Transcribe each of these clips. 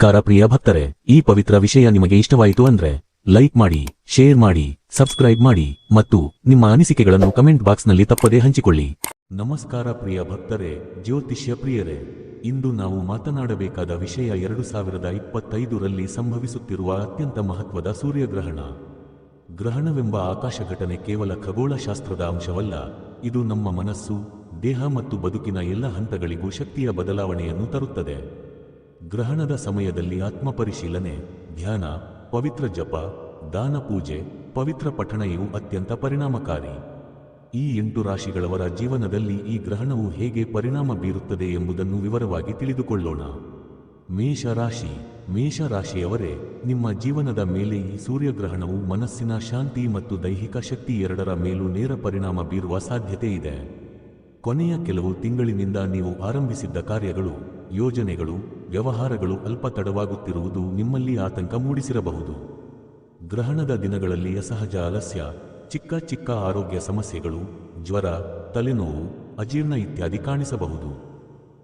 ನಮಸ್ಕಾರ ಪ್ರಿಯ ಭಕ್ತರೆ, ಈ ಪವಿತ್ರ ವಿಷಯ ನಿಮಗೆ ಇಷ್ಟವಾಯಿತು ಅಂದ್ರೆ, ಲೈಕ್ ಮಾಡಿ, ಶೇರ್ ಮಾಡಿ, ಸಬ್ಸ್ಕ್ರೈಬ್ ಮಾಡಿ ಮತ್ತು ನಿಮ್ಮ ಅನಿಸಿಕೆಗಳನ್ನು ಕಮೆಂಟ್ ಬಾಕ್ಸ್ನಲ್ಲಿ ತಪ್ಪದೇ ಹಂಚಿಕೊಳ್ಳಿ. ನಮಸ್ಕಾರ ಪ್ರಿಯ ಭಕ್ತರೇ, ಜ್ಯೋತಿಷ್ಯ ಪ್ರಿಯರೇ, ಇಂದು ನಾವು ಮಾತನಾಡಬೇಕಾದ ವಿಷಯ ಎರಡು ಸಾವಿರದ ಇಪ್ಪತ್ತೈದರಲ್ಲಿ ಸಂಭವಿಸುತ್ತಿರುವ ಅತ್ಯಂತ ಮಹತ್ವದ ಸೂರ್ಯಗ್ರಹಣ. ಗ್ರಹಣವೆಂಬ ಆಕಾಶ ಘಟನೆ ಕೇವಲ ಖಗೋಳಶಾಸ್ತ್ರದ ಅಂಶವಲ್ಲ, ಇದು ನಮ್ಮ ಮನಸ್ಸು, ದೇಹ ಮತ್ತು ಬದುಕಿನ ಎಲ್ಲ ಹಂತಗಳಿಗೂ ಶಕ್ತಿಯ ಬದಲಾವಣೆಯನ್ನು ತರುತ್ತದೆ. ಗ್ರಹಣದ ಸಮಯದಲ್ಲಿ ಆತ್ಮಪರಿಶೀಲನೆ, ಧ್ಯಾನ, ಪವಿತ್ರ ಜಪ, ದಾನ ಪೂಜೆ, ಪವಿತ್ರ ಪಠಣ ಇವು ಅತ್ಯಂತ ಪರಿಣಾಮಕಾರಿ. ಈ ಎಂಟು ರಾಶಿಗಳವರ ಜೀವನದಲ್ಲಿ ಈ ಗ್ರಹಣವು ಹೇಗೆ ಪರಿಣಾಮ ಬೀರುತ್ತದೆ ಎಂಬುದನ್ನು ವಿವರವಾಗಿ ತಿಳಿದುಕೊಳ್ಳೋಣ. ಮೇಷರಾಶಿ ರಾಶಿ, ಮೇಷ ರಾಶಿಯವರೇ, ನಿಮ್ಮ ಜೀವನದ ಮೇಲೆ ಈ ಸೂರ್ಯಗ್ರಹಣವು ಮನಸ್ಸಿನ ಶಾಂತಿ ಮತ್ತು ದೈಹಿಕ ಶಕ್ತಿ ಎರಡರ ಮೇಲೂ ನೇರ ಪರಿಣಾಮ ಬೀರುವ ಸಾಧ್ಯತೆ ಇದೆ. ಕೊನೆಯ ಕೆಲವು ತಿಂಗಳಿನಿಂದ ನೀವು ಆರಂಭಿಸಿದ್ದ ಕಾರ್ಯಗಳು ಯೋಜನೆಗಳು, ವ್ಯವಹಾರಗಳು ಅಲ್ಪ ತಡವಾಗುತ್ತಿರುವುದು ನಿಮ್ಮಲ್ಲಿ ಆತಂಕ ಮೂಡಿಸಿರಬಹುದು. ಗ್ರಹಣದ ದಿನಗಳಲ್ಲಿ ಅಸಹಜ ಅಲಸ್ಯ, ಚಿಕ್ಕ ಚಿಕ್ಕ ಆರೋಗ್ಯ ಸಮಸ್ಯೆಗಳು, ಜ್ವರ, ತಲೆನೋವು, ಅಜೀರ್ಣ ಇತ್ಯಾದಿ ಕಾಣಿಸಬಹುದು.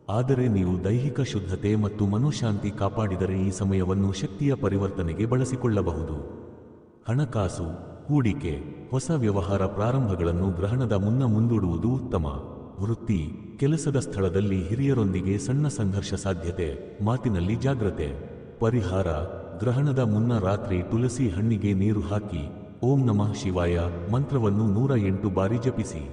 ಆದರೆ ನೀವು ದೈಹಿಕ ಶುದ್ಧತೆ ಮತ್ತು ಮನೋಶಾಂತಿ ಕಾಪಾಡಿದರೆ ಈ ಸಮಯವನ್ನು ಶಕ್ತಿಯ ಪರಿವರ್ತನೆಗೆ ಬಳಸಿಕೊಳ್ಳಬಹುದು. ಹಣಕಾಸು, ಹೂಡಿಕೆ, ಹೊಸ ವ್ಯವಹಾರ ಪ್ರಾರಂಭಗಳನ್ನು ಗ್ರಹಣದ ಮುನ್ನ ಮುಂದೂಡುವುದು ಉತ್ತಮ. ವೃತ್ತಿ ಕೆಲಸದ ಸ್ಥಳದಲ್ಲಿ ಹಿರಿಯರೊಂದಿಗೆ ಸಣ್ಣ ಸಂಘರ್ಷ ಸಾಧ್ಯತೆ, ಮಾತಿನಲ್ಲಿ ಜಾಗ್ರತೆ. ಪರಿಹಾರ, ಗ್ರಹಣದ ಮುನ್ನ ರಾತ್ರಿ ತುಳಸಿ ಹಣ್ಣಿಗೆ ನೀರು ಹಾಕಿ, ಓಂ ನಮಃ ಶಿವಾಯ, ಮಂತ್ರವನ್ನು ನೂರ ಎಂಟು ಬಾರಿ ಜಪಿಸಿ.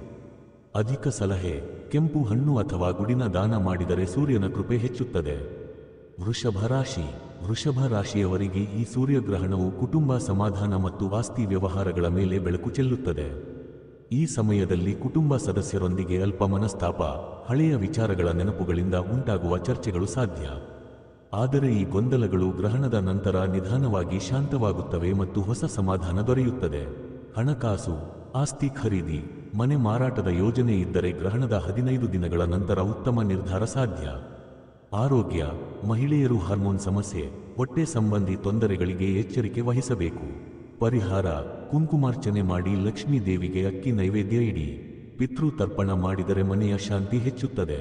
ಅಧಿಕ ಸಲಹೆ, ಕೆಂಪು ಹಣ್ಣು ಅಥವಾ ಗುಡಿನ ದಾನ ಮಾಡಿದರೆ ಸೂರ್ಯನ ಕೃಪೆ ಹೆಚ್ಚುತ್ತದೆ. ವೃಷಭ ರಾಶಿ, ವೃಷಭ ರಾಶಿಯವರಿಗೆ ಈ ಸೂರ್ಯಗ್ರಹಣವು ಕುಟುಂಬ ಸಮಾಧಾನ ಮತ್ತು ಆಸ್ತಿ ವ್ಯವಹಾರಗಳ ಮೇಲೆ ಬೆಳಕು ಚೆಲ್ಲುತ್ತದೆ. ಈ ಸಮಯದಲ್ಲಿ ಕುಟುಂಬ ಸದಸ್ಯರೊಂದಿಗೆ ಅಲ್ಪ ಮನಸ್ತಾಪ ಹಳೆಯ ವಿಚಾರಗಳ ನೆನಪುಗಳಿಂದ ಉಂಟಾಗುವ ಚರ್ಚೆಗಳು ಸಾಧ್ಯ. ಆದರೆ ಈ ಗೊಂದಲಗಳು ಗ್ರಹಣದ ನಂತರ ನಿಧಾನವಾಗಿ ಶಾಂತವಾಗುತ್ತವೆ ಮತ್ತು ಹೊಸ ಸಮಾಧಾನ ದೊರೆಯುತ್ತದೆ. ಹಣಕಾಸು, ಆಸ್ತಿ ಖರೀದಿ, ಮನೆ ಮಾರಾಟದ ಯೋಜನೆ ಇದ್ದರೆ ಗ್ರಹಣದ ಹದಿನೈದು ದಿನಗಳ ನಂತರ ಉತ್ತಮ ನಿರ್ಧಾರ ಸಾಧ್ಯ. ಆರೋಗ್ಯ, ಮಹಿಳೆಯರು ಹಾರ್ಮೋನ್ ಸಮಸ್ಯೆ, ಹೊಟ್ಟೆ ಸಂಬಂಧಿ ತೊಂದರೆಗಳಿಗೆ ಎಚ್ಚರಿಕೆ ವಹಿಸಬೇಕು. ಪರಿಹಾರ, ಕುಂಕುಮಾರ್ಚನೆ ಮಾಡಿ ಲಕ್ಷ್ಮೀ ದೇವಿಗೆ ಅಕ್ಕಿ ನೈವೇದ್ಯ ಇಡಿ. ಪಿತೃ ತರ್ಪಣ ಮಾಡಿದರೆ ಮನೆಯ ಶಾಂತಿ ಹೆಚ್ಚುತ್ತದೆ.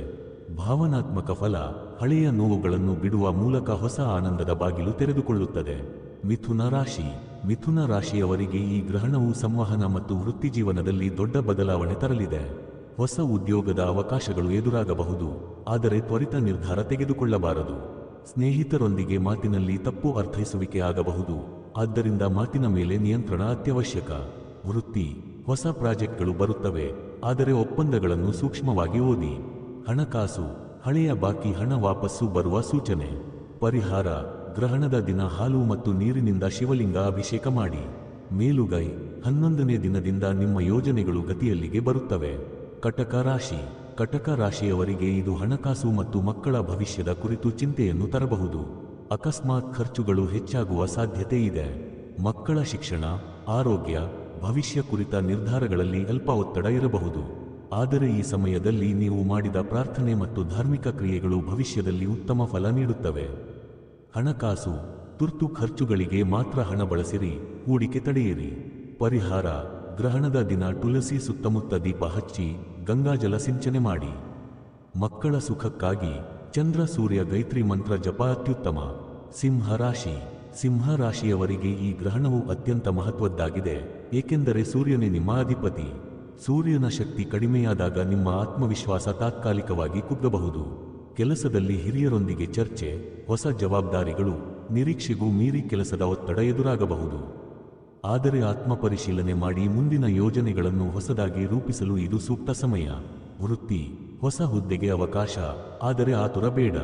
ಭಾವನಾತ್ಮಕ ಫಲ, ಹಳೆಯ ನೋವುಗಳನ್ನು ಬಿಡುವ ಮೂಲಕ ಹೊಸ ಆನಂದದ ಬಾಗಿಲು ತೆರೆದುಕೊಳ್ಳುತ್ತದೆ. ಮಿಥುನ ರಾಶಿ, ಮಿಥುನ ರಾಶಿಯವರಿಗೆ ಈ ಗ್ರಹಣವು ಸಂವಹನ ಮತ್ತು ವೃತ್ತಿಜೀವನದಲ್ಲಿ ದೊಡ್ಡ ಬದಲಾವಣೆ ತರಲಿದೆ. ಹೊಸ ಉದ್ಯೋಗದ ಅವಕಾಶಗಳು ಎದುರಾಗಬಹುದು, ಆದರೆ ತ್ವರಿತ ನಿರ್ಧಾರ ತೆಗೆದುಕೊಳ್ಳಬಾರದು. ಸ್ನೇಹಿತರೊಂದಿಗೆ ಮಾತಿನಲ್ಲಿ ತಪ್ಪು ಅರ್ಥೈಸುವಿಕೆ ಆಗಬಹುದು. ಆದ್ದರಿಂದ ಮಾತಿನ ಮೇಲೆ ನಿಯಂತ್ರಣ ಅತ್ಯವಶ್ಯಕ. ವೃತ್ತಿ. ಹೊಸ ಪ್ರಾಜೆಕ್ಟ್ಗಳು ಬರುತ್ತವೆ. ಆದರೆ ಒಪ್ಪಂದಗಳನ್ನು ಸೂಕ್ಷ್ಮವಾಗಿ ಓದಿ. ಹಣಕಾಸು. ಹಳೆಯ ಬಾಕಿ ಹಣ ವಾಪಸ್ಸು ಬರುವ ಸೂಚನೆ. ಪರಿಹಾರ. ಗ್ರಹಣದ ದಿನ ಹಾಲು ಮತ್ತು ನೀರಿನಿಂದ ಶಿವಲಿಂಗ ಅಭಿಷೇಕ ಮಾಡಿ. ಮೇಲುಗೈ. ಹನ್ನೊಂದನೇ ದಿನದಿಂದ ನಿಮ್ಮ ಯೋಜನೆಗಳು ಗತಿಯಲ್ಲಿಗೆ ಬರುತ್ತವೆ. ಕಟಕ ರಾಶಿ. ಕಟಕ ರಾಶಿಯವರಿಗೆ ಇದು ಹಣಕಾಸು ಮತ್ತು ಮಕ್ಕಳ ಭವಿಷ್ಯದ ಕುರಿತು ಚಿಂತೆಯನ್ನು ತರಬಹುದು. ಅಕಸ್ಮಾತ್ ಖರ್ಚುಗಳು ಹೆಚ್ಚಾಗುವ ಸಾಧ್ಯತೆ ಇದೆ. ಮಕ್ಕಳ ಶಿಕ್ಷಣ, ಆರೋಗ್ಯ, ಭವಿಷ್ಯ ಕುರಿತ ನಿರ್ಧಾರಗಳಲ್ಲಿ ಅಲ್ಪ ಒತ್ತಡ ಇರಬಹುದು. ಆದರೆ ಈ ಸಮಯದಲ್ಲಿ ನೀವು ಮಾಡಿದ ಪ್ರಾರ್ಥನೆ ಮತ್ತು ಧಾರ್ಮಿಕ ಕ್ರಿಯೆಗಳು ಭವಿಷ್ಯದಲ್ಲಿ ಉತ್ತಮ ಫಲ ನೀಡುತ್ತವೆ. ಹಣಕಾಸು, ತುರ್ತು ಖರ್ಚುಗಳಿಗೆ ಮಾತ್ರ ಹಣ ಬಳಸಿರಿ, ಹೂಡಿಕೆ ತಡೆಯಿರಿ. ಪರಿಹಾರ, ಗ್ರಹಣದ ದಿನ ತುಳಸಿ ಸುತ್ತಮುತ್ತ ದೀಪ ಹಚ್ಚಿ, ಗಂಗಾಜಲ ಸಿಂಚನೆ ಮಾಡಿ. ಮಕ್ಕಳ ಸುಖಕ್ಕಾಗಿ ಚಂದ್ರ ಸೂರ್ಯ ಗೈತ್ರಿ ಮಂತ್ರ ಜಪ ಅತ್ಯುತ್ತಮ ಸಿಂಹ ರಾಶಿ. ಸಿಂಹ ರಾಶಿಯವರಿಗೆ ಈ ಗ್ರಹಣವು ಅತ್ಯಂತ ಮಹತ್ವದ್ದಾಗಿದೆ. ಏಕೆಂದರೆ ಸೂರ್ಯನೇ ನಿಮ್ಮ ಅಧಿಪತಿ ಸೂರ್ಯನ ಶಕ್ತಿ ಕಡಿಮೆಯಾದಾಗ ನಿಮ್ಮ ಆತ್ಮವಿಶ್ವಾಸ ತಾತ್ಕಾಲಿಕವಾಗಿ ಕುಗ್ಗಬಹುದು. ಕೆಲಸದಲ್ಲಿ ಹಿರಿಯರೊಂದಿಗೆ ಚರ್ಚೆ, ಹೊಸ ಜವಾಬ್ದಾರಿಗಳು, ನಿರೀಕ್ಷೆಗೂ ಮೀರಿ ಕೆಲಸದ ಒತ್ತಡ ಎದುರಾಗಬಹುದು. ಆದರೆ ಆತ್ಮಪರಿಶೀಲನೆ ಮಾಡಿ ಮುಂದಿನ ಯೋಜನೆಗಳನ್ನು ಹೊಸದಾಗಿ ರೂಪಿಸಲು ಇದು ಸೂಕ್ತ ಸಮಯ. ವೃತ್ತಿ. ಹೊಸ ಹುದ್ದೆಗೆ ಅವಕಾಶ, ಆದರೆ ಆತುರ ಬೇಡ.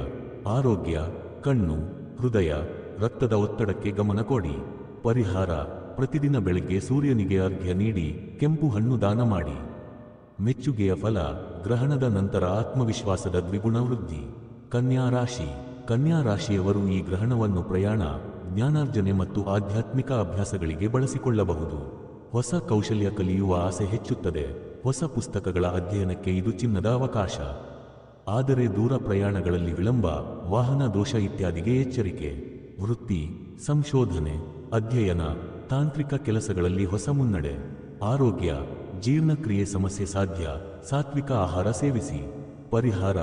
ಆರೋಗ್ಯ, ಕಣ್ಣು, ಹೃದಯ, ರಕ್ತದ ಒತ್ತಡಕ್ಕೆ ಗಮನ ಕೊಡಿ. ಪರಿಹಾರ, ಪ್ರತಿದಿನ ಬೆಳಗ್ಗೆ ಸೂರ್ಯನಿಗೆ ಅರ್ಘ್ಯ ನೀಡಿ, ಕೆಂಪು ಹಣ್ಣು ದಾನ ಮಾಡಿ. ಮೆಚ್ಚುಗೆಯ ಫಲ, ಗ್ರಹಣದ ನಂತರ ಆತ್ಮವಿಶ್ವಾಸದ ದ್ವಿಗುಣ ವೃದ್ಧಿ. ಕನ್ಯಾ ರಾಶಿ, ಕನ್ಯಾ ರಾಶಿಯವರು ಈ ಗ್ರಹಣವನ್ನು ಪ್ರಯಾಣ, ಜ್ಞಾನಾರ್ಜನೆ ಮತ್ತು ಆಧ್ಯಾತ್ಮಿಕ ಅಭ್ಯಾಸಗಳಿಗೆ ಬಳಸಿಕೊಳ್ಳಬಹುದು. ಹೊಸ ಕೌಶಲ್ಯ ಕಲಿಯುವ ಆಸೆ ಹೆಚ್ಚುತ್ತದೆ. ಹೊಸ ಪುಸ್ತಕಗಳ ಅಧ್ಯಯನಕ್ಕೆ ಇದು ಚಿನ್ನದ ಅವಕಾಶ. ಆದರೆ ದೂರ ಪ್ರಯಾಣಗಳಲ್ಲಿ ವಿಳಂಬ, ವಾಹನ ದೋಷ ಇತ್ಯಾದಿಗೆ ಎಚ್ಚರಿಕೆ. ವೃತ್ತಿ, ಸಂಶೋಧನೆ, ಅಧ್ಯಯನ, ತಾಂತ್ರಿಕ ಕೆಲಸಗಳಲ್ಲಿ ಹೊಸ ಮುನ್ನಡೆ. ಆರೋಗ್ಯ, ಜೀರ್ಣಕ್ರಿಯೆ ಸಮಸ್ಯೆ ಸಾಧ್ಯ, ಸಾತ್ವಿಕ ಆಹಾರ ಸೇವಿಸಿ. ಪರಿಹಾರ,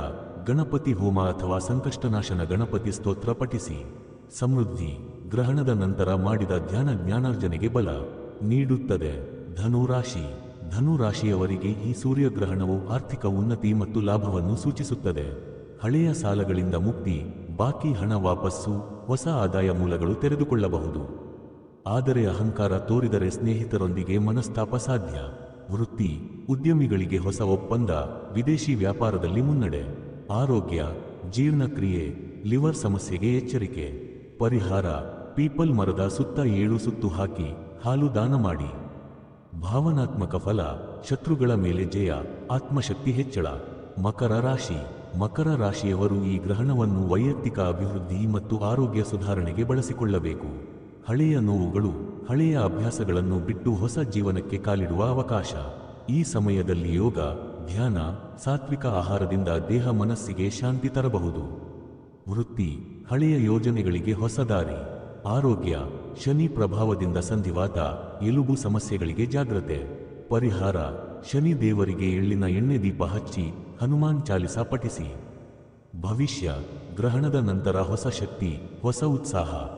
ಗಣಪತಿ ಹೋಮ ಅಥವಾ ಸಂಕಷ್ಟನಾಶನ ಗಣಪತಿ ಸ್ತೋತ್ರ ಪಠಿಸಿ. ಸಮೃದ್ಧಿ, ಗ್ರಹಣದ ನಂತರ ಮಾಡಿದ ಧ್ಯಾನ ಜ್ಞಾನಾರ್ಜನೆಗೆ ಬಲ ನೀಡುತ್ತದೆ. ಧನುರಾಶಿ ಧನುರಾಶಿಯವರಿಗೆ ಈ ಸೂರ್ಯಗ್ರಹಣವು ಆರ್ಥಿಕ ಉನ್ನತಿ ಮತ್ತು ಲಾಭವನ್ನು ಸೂಚಿಸುತ್ತದೆ. ಹಳೆಯ ಸಾಲಗಳಿಂದ ಮುಕ್ತಿ, ಬಾಕಿ ಹಣ ವಾಪಸ್ಸು, ಹೊಸ ಆದಾಯ ಮೂಲಗಳು ತೆರೆದುಕೊಳ್ಳಬಹುದು. ಆದರೆ ಅಹಂಕಾರ ತೋರಿದರೆ ಸ್ನೇಹಿತರೊಂದಿಗೆ ಮನಸ್ತಾಪ ಸಾಧ್ಯ. ವೃತ್ತಿ, ಉದ್ಯಮಿಗಳಿಗೆ ಹೊಸ ಒಪ್ಪಂದ, ವಿದೇಶಿ ವ್ಯಾಪಾರದಲ್ಲಿ ಮುನ್ನಡೆ. ಆರೋಗ್ಯ ಜೀರ್ಣಕ್ರಿಯೆ ಲಿವರ್ ಸಮಸ್ಯೆಗೆ ಎಚ್ಚರಿಕೆ. ಪರಿಹಾರ, ಪೀಪಲ್ ಮರದ ಸುತ್ತ ಏಳು ಸುತ್ತು ಹಾಕಿ, ಹಾಲು ದಾನ ಮಾಡಿ. ಭಾವನಾತ್ಮಕ ಫಲ ಶತ್ರುಗಳ ಮೇಲೆ ಜಯ, ಆತ್ಮಶಕ್ತಿ ಹೆಚ್ಚಳ. ಮಕರ ರಾಶಿ. ಮಕರ ರಾಶಿಯವರು ಈ ಗ್ರಹಣವನ್ನು ವೈಯಕ್ತಿಕ ಅಭಿವೃದ್ಧಿ ಮತ್ತು ಆರೋಗ್ಯ ಸುಧಾರಣೆಗೆ ಬಳಸಿಕೊಳ್ಳಬೇಕು. ಹಳೆಯ ನೋವುಗಳು, ಹಳೆಯ ಅಭ್ಯಾಸಗಳನ್ನು ಬಿಟ್ಟು ಹೊಸ ಜೀವನಕ್ಕೆ ಕಾಲಿಡುವ ಅವಕಾಶ. ಈ ಸಮಯದಲ್ಲಿ ಯೋಗ, ಧ್ಯಾನ, ಸಾತ್ವಿಕ ಆಹಾರದಿಂದ ದೇಹ ಮನಸ್ಸಿಗೆ ಶಾಂತಿ ತರಬಹುದು. ವೃತ್ತಿ. ಹಳೆಯ ಯೋಜನೆಗಳಿಗೆ ಹೊಸ ದಾರಿ. ಆರೋಗ್ಯ, ಶನಿ ಪ್ರಭಾವದಿಂದ ಸಂಧಿವಾತ ಎಲುಬು ಸಮಸ್ಯೆಗಳಿಗೆ ಜಾಗ್ರತೆ. ಪರಿಹಾರ, ಶನಿ ದೇವರಿಗೆ ಎಳ್ಳಿನ ಎಣ್ಣೆ ದೀಪ ಹಚ್ಚಿ, ಹನುಮಾನ್ ಚಾಲಿಸ ಪಠಿಸಿ. ಭವಿಷ್ಯ, ಗ್ರಹಣದ ನಂತರ ಹೊಸ ಶಕ್ತಿ, ಹೊಸ ಉತ್ಸಾಹ.